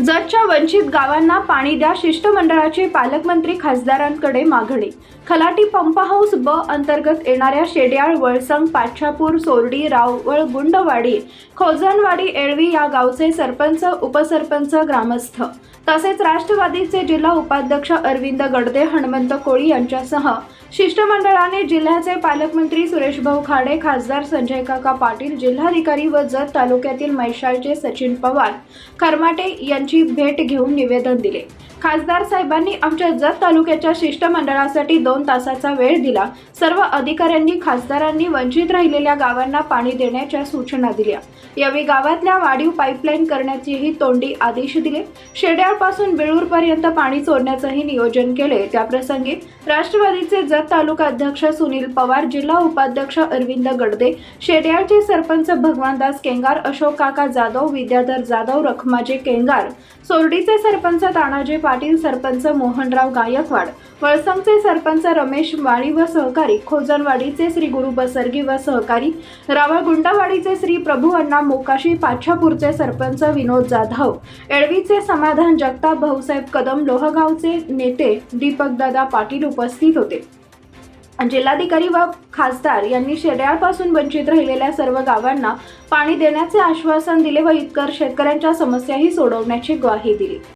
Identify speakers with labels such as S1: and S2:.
S1: जतच्या वंचित गावांना पाणी द्या शिष्टमंडळाची पालकमंत्री खासदारांकडे मागणी. खलाटी पंप हाऊस ब अंतर्गत येणाऱ्या शेड्याळ वळसंग पाच्छापूर सोरडी रावळ गुंडवाडी खोजनवाडी एळवी या गावचे सरपंच उपसरपंच ग्रामस्थ. तसेच राष्ट्रवादीचे जिल्हा उपाध्यक्ष अरविंद गडदे हनुमंत कोळी यांच्यासह शिष्टमंडळाने जिल्ह्याचे पालकमंत्री सुरेशभाऊ खाडे खासदार संजय काका पाटील जिल्हाधिकारी व जत तालुक्यातील मैशाळचे सचिन पवार खरमाटे यांची भेट घेऊन निवेदन दिले. खासदार साहेबांनी आमच्या जत तालुक्याच्या शिष्टमंडळासाठी दोन तासाचा वेळ दिला. सर्व अधिकाऱ्यांनी खासदारांनी वंचित राहिलेल्या गावांना पाणी देण्याच्या सूचना दिल्या. यावेळी गावातल्या वाढीव पाईपलाईन करण्याचेही तोंडी आदेश दिले. शेड्याळपासून बेळूरपर्यंत पाणी चोरण्याचंही नियोजन केले. त्याप्रसंगी राष्ट्रवादीचे जत तालुका अध्यक्ष सुनील पवार जिल्हा उपाध्यक्ष अरविंद गडदे शेड्याळचे सरपंच भगवानदास केंगार अशोक काका जाधव विद्याधर जाधव रखमाजे केंगार सोरडीचे सरपंच तानाजी पाटील सरपंच मोहनराव गायकवाड वळसंगचे सरपंच रमेश वाळी व सहकारी खोजनवाडीचे श्री गुरु बसर्गी व सहकारी रावळगुंडावाडीचे श्री प्रभू अण्णा मोकाशी पाच्छापूरचे सरपंच विनोद जाधव एळवीचे समाधान जगताप भाऊसाहेब कदम लोहगावचे नेते दीपकदादा पाटील उपस्थित होते. जिल्हाधिकारी व खासदार यांनी शेड्याळपासून वंचित राहिलेल्या सर्व गावांना पाणी देण्याचे आश्वासन दिले व इतकर शेतकऱ्यांच्या समस्याही सोडवण्याची ग्वाही दिली.